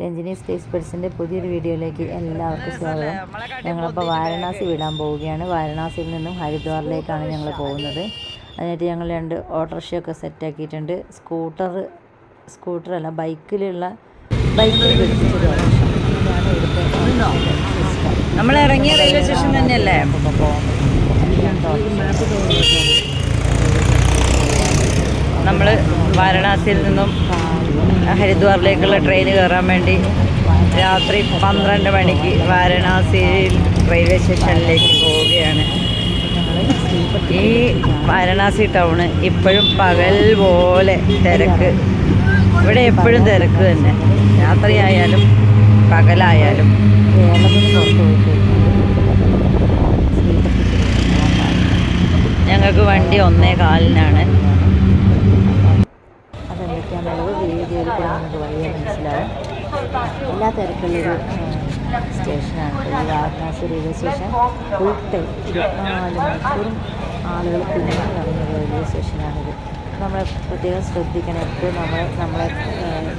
Ranjini stays പെഡ്സിന്റെ പുതിയൊരു വീഡിയോയിലേക്ക് എല്ലാവർക്കും സ്വാഗതം. ഞങ്ങളിപ്പോൾ വാരണാസി വിടാൻ പോവുകയാണ്. വാരണാസിയിൽ നിന്നും ഹരിദ്വാറിലേക്കാണ് ഞങ്ങൾ പോകുന്നത്. അതിനായിട്ട് ഞങ്ങൾ രണ്ട് ഓട്ടോറിക്ഷയൊക്കെ സെറ്റാക്കിയിട്ടുണ്ട് സ്കൂട്ടർ സ്കൂട്ടറല്ല ബൈക്കിലുള്ള ബൈക്കിൽ നമ്മൾ ഇറങ്ങിയ റെയിൽവേ സ്റ്റേഷൻ തന്നെയല്ലേ? നമ്മൾ വാരണാസിയിൽ നിന്നും ഹരിദ്വാറിലേക്കുള്ള ട്രെയിൻ കയറാൻ വേണ്ടി രാത്രി പന്ത്രണ്ട് മണിക്ക് വാരണാസിയിൽ റെയിൽവേ സ്റ്റേഷനിലേക്ക് പോവുകയാണ്. ഈ വാരണാസി ടൗണ് ഇപ്പോഴും പകൽ പോലെ തിരക്ക്. ഇവിടെ എപ്പോഴും തിരക്ക് തന്നെ. രാത്രിയായാലും പകലായാലും. ഞങ്ങൾക്ക് വണ്ടി ഒന്നേ കാലിനാണ്. കൂടെ നമുക്ക് വഴിയെ മനസ്സിലാവും എല്ലാ തരത്തിലുള്ളൊരു സ്റ്റേഷനാണ്. ഈ റെയിൽവേ സ്റ്റേഷൻ ഫുൾ ടൈം ഇരുപത്തിനാല് മണിക്കൂറും ആളുകൾ തിങ്ങി നിറഞ്ഞ റെയിൽവേ സ്റ്റേഷനാണിത്. നമ്മൾ പ്രത്യേകം ശ്രദ്ധിക്കണം. എപ്പോഴും നമ്മൾ നമ്മളെ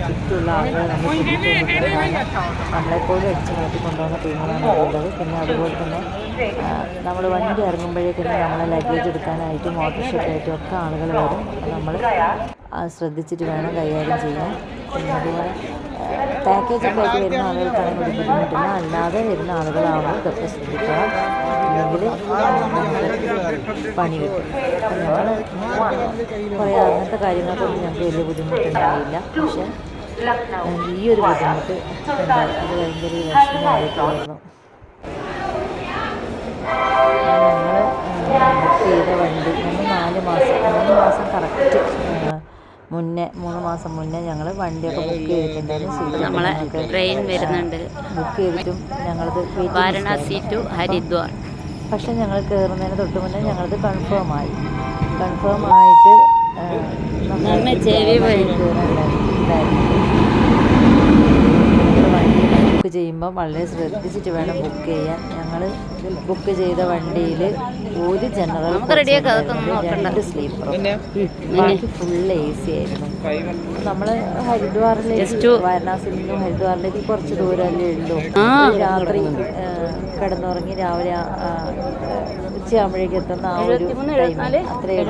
ചുറ്റുമുള്ള ആളുകളെ നമ്മൾ ശ്രദ്ധിച്ചുകൊണ്ടിരിക്കണം നമ്മളെപ്പോഴും അടിച്ച് മാറ്റി കൊണ്ടുപോകുന്ന ടീമുകളാണ് ഉള്ളത്. പിന്നെ അതുപോലെ തന്നെ നമ്മൾ വണ്ടി ഇറങ്ങുമ്പോഴേക്കും നമ്മളെ ലഗേജ് എടുക്കാനായിട്ടും ഓട്ടോറിക്ഷയ്ക്കായിട്ടും ഒക്കെ ആളുകൾ വരും. നമ്മൾ ശ്രദ്ധിച്ചിട്ട് വേണം കൈകാര്യം ചെയ്യാൻ. പിന്നെ അതുപോലെ പാക്കേജ് ഒക്കെ ആയിട്ട് വരുന്ന ആളുകൾക്കാണ് ഒരു ബുദ്ധിമുട്ടില്ല. അല്ലാതെ വരുന്ന ആളുകളാണ് ഇതൊക്കെ ശ്രദ്ധിക്കണം അല്ലെങ്കിൽ പണി കിട്ടും. ഞങ്ങൾ കുറേ അങ്ങനത്തെ കാര്യങ്ങൾക്കൊന്നും ഞങ്ങൾക്ക് വലിയ ബുദ്ധിമുട്ടുണ്ടായില്ല പക്ഷേ ഈ ഒരു ബുദ്ധിമുട്ട് അത് ഭയങ്കര വിഷമമായിട്ടായിരുന്നു ഞങ്ങൾ ചെയ്ത വണ്ടി ഞങ്ങൾ നാല് മാസം മൂന്ന് മാസം കറക്റ്റ് മുന്നേ മൂന്ന് മാസം മുന്നേ ഞങ്ങൾ വണ്ടിയൊക്കെ ബുക്ക് ചെയ്തിട്ടുണ്ടായിരുന്നു. നമ്മളെ ട്രെയിൻ വരുന്നുണ്ട്. ബുക്ക് ചെയ്തിട്ടും ഞങ്ങളത് വാരണാസി ടു ഹരിദ്വാർ. പക്ഷെ ഞങ്ങൾ കയറുന്നതിന് തൊട്ട് മുന്നേ ഞങ്ങളത് കൺഫേം ആയി. കൺഫേം ആയിട്ട് നമ്മൾ. ബുക്ക് ചെയ്യുമ്പോൾ വളരെ ശ്രദ്ധിച്ചിട്ട് വേണം ബുക്ക് ചെയ്യാൻ. ഞങ്ങൾ ബുക്ക് ചെയ്ത വണ്ടിയിൽ ഒരു ജനറൽ. രണ്ട് സ്ലീപ്പറും ബാക്കി ഫുൾ എ സി ആയിരുന്നു നമ്മൾ ഹരിദ്വാറിലേക്ക് വാരണാസിൽ വാരണാസിയിൽ നിന്നും ഹരിദ്വാറിലേക്ക് കുറച്ച് ദൂരമല്ലേ ഉള്ളൂ. ആ. രാത്രി കിടന്നുറങ്ങി രാവിലെ ഉച്ചയാകുമ്പോഴേക്ക് എത്തുന്ന ആ ഒരു ടൈം അത്രയും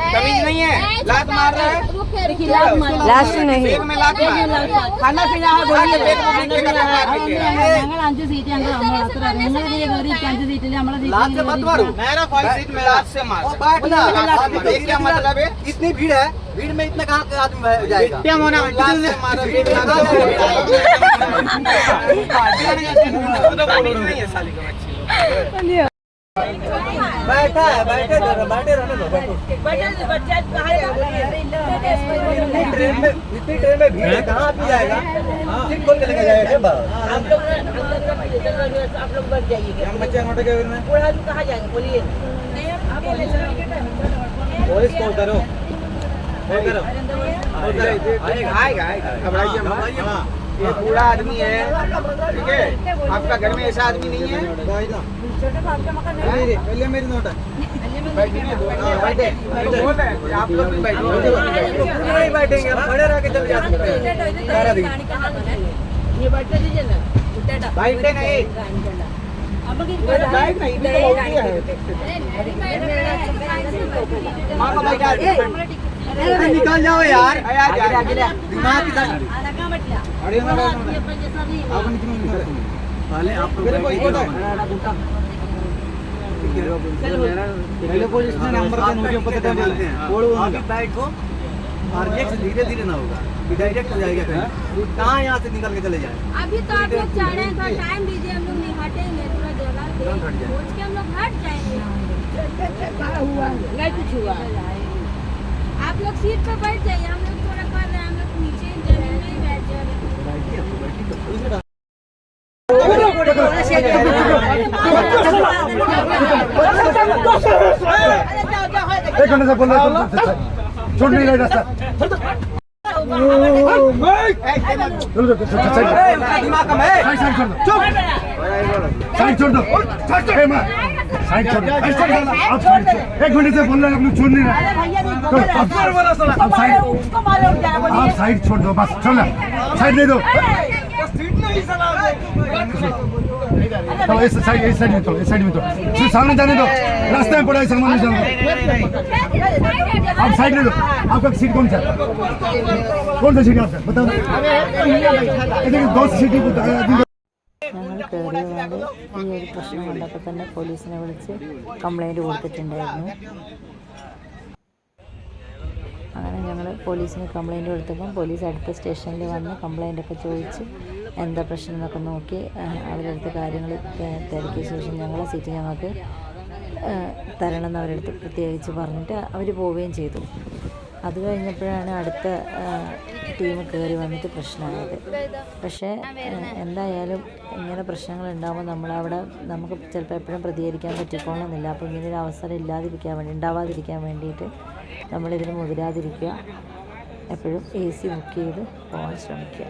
ബുക്ക് ചെയ്തത് बैठेगा उसमें बेडिंग वाला भी बैठेगा हाँ चेक करो चेक करो टीटी को हाँ टीटी को फोन करो हाँ बोल रहा बोल बोल बोल बोल बोल बोल के नौ बजे खुल जाएगा हाँ बोल नौ बजे के बाद खुल जाएगा ए लास्ट से मत बिक तमीज नहीं है लात मार रहा है लास्ट नहीं बेग में लात मार खाना पीना है आगे बेग में बिकेगा तो मार बिकेगा ഞങ്ങൾ അഞ്ച് സീറ്റ് ഞങ്ങൾ നമ്മളത്ര നിങ്ങൾ ഇതിൽ കയറി അഞ്ച് സീറ്റിൽ നമ്മളെ लात से मत मारो मेरा फाइव सीट में लात से मार बैठना ये क्या मतलब है इतनी भीड़ है भीड़ में इतना कहाँ का आदमी जाएगा क्या होना लात से मारो भीड़ बैठा है बैठे बैठे रहने दो इतनी ट्रेन में इतनी ट्रेन में भीड़ है कहाँ जाएगा? सीट खोल के लेके जाएगा क्या बात हम बच्चे नोटे के में। पुलिस को उतरो। उतरो। आएगा आएगा घबराइए मत। हाँ, ये बूढ़ा आदमी है ठीक है? आपका घर में ऐसा आदमी नहीं है? पहले मेरी नोट है। हाँ। आप लोग भी बैठो नहीं बैठेंगे रह के चल जाते हैं। बैठे नहीं। बैठ नहीं भी तो है निकल जाओ यार। दिमाग पहले आप मेरे को इको पहले पुलिस नंबर का मुझे पता था बोलो अभी बैठो धीरे धीरे ना होगा। डायरेक्ट हो जाएगा कहीं। कहाँ यहाँ से निकल के चले जाए? अभी तो आप लोग चाह रहे हैं। थोड़ा टाइम दीजिए हम लोग नहीं हटेंगे थोड़ा जगह। सोच के हम लोग हट जाएँगे। नहीं कुछ हुआ। आप लोग सीट पर बैठ जाइए हम लोग थोड़ा कर रहे हैं हम लोग नीचे এখানে যা বললে ছোট নেই রাইট রাস্তা সাইড ছোট দাও সাইড ছোট দাও नहीं रहा रास्ता चलो चलो साइड दिमाग कम है साइड छोड़ दो चुप साइड छोड़ दो साइड ए मां साइड छोड़ दो साइड छोड़ दो आप साइड छोड़ एक घंटे से बोल रहे हैं आप लोग छोड़ नहीं रहे चलो, आप- आप साइड आप साइड छोड़ दो बस चलो साइड दे दो चलो इस साइड इस साइड में तो इस साइड में तो सिर्फ सामने जाने दो रास्ते में पड़ा है सामान नहीं जाने दो आप साइड ले लो आपका सीट कौन सा है? कौन सा सीट है आपका बताओ ये देखिए दो सीट ഞങ്ങൾ കയറി വന്നത് ഈ ഒരു പ്രശ്നം കണ്ടപ്പോൾ തന്നെ പോലീസിനെ വിളിച്ച് കംപ്ലൈന്റ് കൊടുത്തിട്ടുണ്ടായിരുന്നു. അങ്ങനെ ഞങ്ങൾ പോലീസിന് കംപ്ലൈന്റ് കൊടുത്തപ്പം പോലീസ് അടുത്ത സ്റ്റേഷനിൽ വന്ന് കംപ്ലൈന്റ് ഒക്കെ ചോദിച്ച് എന്താ പ്രശ്നം എന്നൊക്കെ നോക്കി അവരെടുത്ത് കാര്യങ്ങൾ തിരക്കിയ ശേഷം ഞങ്ങളെ സീറ്റ് ഞങ്ങൾക്ക് തരണം എന്ന് അവരെടുത്ത് പ്രത്യേകിച്ച് പറഞ്ഞിട്ട് അവർ പോവുകയും ചെയ്തു. അത് കഴിഞ്ഞപ്പോഴാണ് അടുത്ത ടീം കയറി വന്നിട്ട് പ്രശ്നമായത്. പക്ഷേ എന്തായാലും ഇങ്ങനെ പ്രശ്നങ്ങൾ ഉണ്ടാകുമ്പോൾ നമ്മളവിടെ നമുക്ക് ചിലപ്പോൾ എപ്പോഴും പ്രതികരിക്കാൻ പറ്റിക്കോണമെന്നില്ല അപ്പോൾ ഇങ്ങനെ ഒരു അവസരം ഇല്ലാതിരിക്കാൻ വേണ്ടി ഉണ്ടാവാതിരിക്കാൻ വേണ്ടിയിട്ട് നമ്മളിതിന് മുതിരാതിരിക്കുക. എപ്പോഴും എ സി ബുക്ക് ചെയ്ത് പോകാൻ ശ്രമിക്കുക.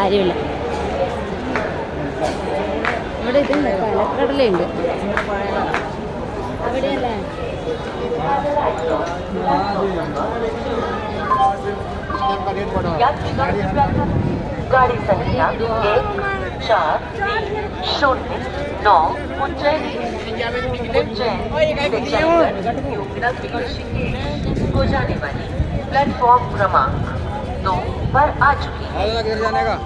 കാര്യമില്ല ഇവിടെ ഇതുണ്ട് കലക്കടലുണ്ട് അവിടെയല്ലേ गाड़ी संख्या एक चार तीन शून्य नौ उज्जैन उज्जैन से चलकर योगनाथ ऋषिकेश को जाने वाली प्लेटफॉर्म क्रमांक दो पर आ चुकी है आगे किधर जाने का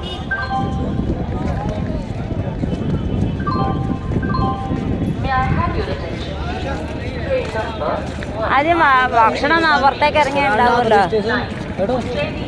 May I have your attention? Train number ആദ്യം ഭക്ഷണം പുറത്തേക്ക് ഇറങ്ങി ഉണ്ടാവുമല്ലോ nine.